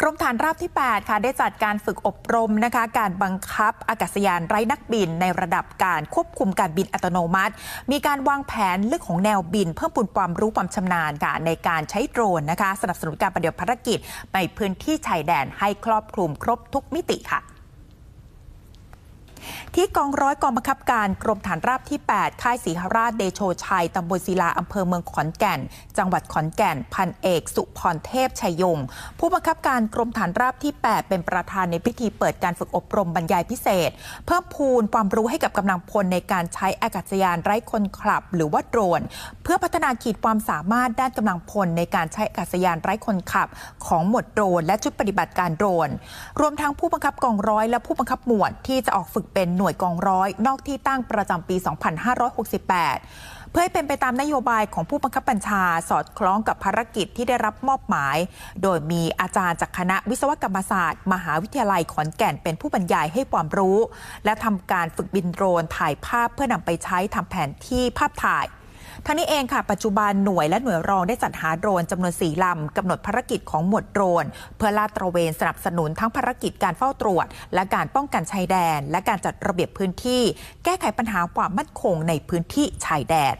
กรมฐานราบที่ 8 ค่ะ ได้จัดการฝึกอบรมนะคะ การบังคับอากาศยานไร้นักบินในระดับการควบคุมการบินอัตโนมัติ มีการวางแผนลึกของแนวบิน เพิ่มปูนความรู้ความชำนาญค่ะในการใช้โดรนนะคะ สนับสนุนการปฏิบัติภารกิจในพื้นที่ชายแดนให้ครอบคลุมครบทุกมิติค่ะ ที่กองร้อยกองบังคับการกรมฐานราบที่ 8 ค่ายศรีหราชเดโชชัยตำบลศิลาอำเภอเมืองขอนแก่น จังหวัดขอนแก่น พันเอก สุพรเทพชัยยง ผู้บังคับการกรมฐานราบที่ 8 เป็นประธานในพิธีเปิดการฝึกอบรมบรรยายพิเศษ เพิ่มพูนความรู้ให้กับกำลังพลในการใช้อากาศยานไร้คนขับ หรือว่าโดรน เพื่อพัฒนาขีดความสามารถด้านกำลังพลในการใช้อากาศยานไร้คนขับ ของหมวดโดรน และชุดปฏิบัติการโดรน รวมทั้งผู้บังคับกองร้อยและผู้บังคับหมวดที่จะออกฝึกเป็นน่วยกองร้อย นอกที่ตั้งประจำปี 2568เพื่อให้เป็นไปตามนโยบายของผู้บังคับบัญชาสอดคล้องกับภารกิจที่ได้รับมอบหมาย โดยมีอาจารย์จากคณะวิศวกรรมศาสตร์ มหาวิทยาลัยขอนแก่นเป็นผู้บรรยายให้ความรู้ และทำการฝึกบินโดรนถ่ายภาพเพื่อนำไปใช้ทำแผนที่ภาพถ่าย ทั้งนี้เองค่ะ ปัจจุบันหน่วยและหน่วยรองได้จัดหาโดรนจำนวนสี่ลำกำหนดภารกิจของหมวดโดรน เพื่อลาดตระเวนสนับสนุนทั้งภารกิจการเฝ้าตรวจ และการป้องกันชายแดน และการจัดระเบียบพื้นที่ แก้ไขปัญหาความมั่นคงในพื้นที่ชายแดน